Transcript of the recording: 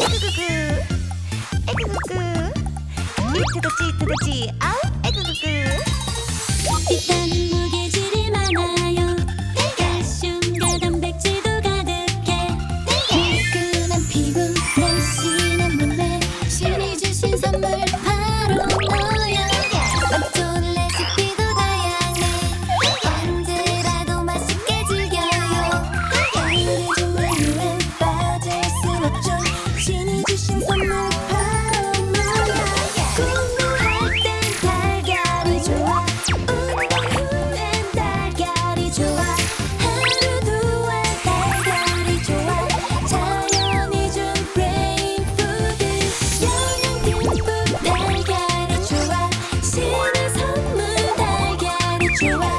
에그그그 에그그그 이트더지 이트더지 아우 에그그그 일단 선물 바로 공부할 땐 달걀이 좋아 운동 후엔 달걀이 좋아 하루 두알 달걀이 좋아 자연이 준 브레인 푸드 영양 듬뿍 달걀이 좋아 신의 선물 달걀이 좋아.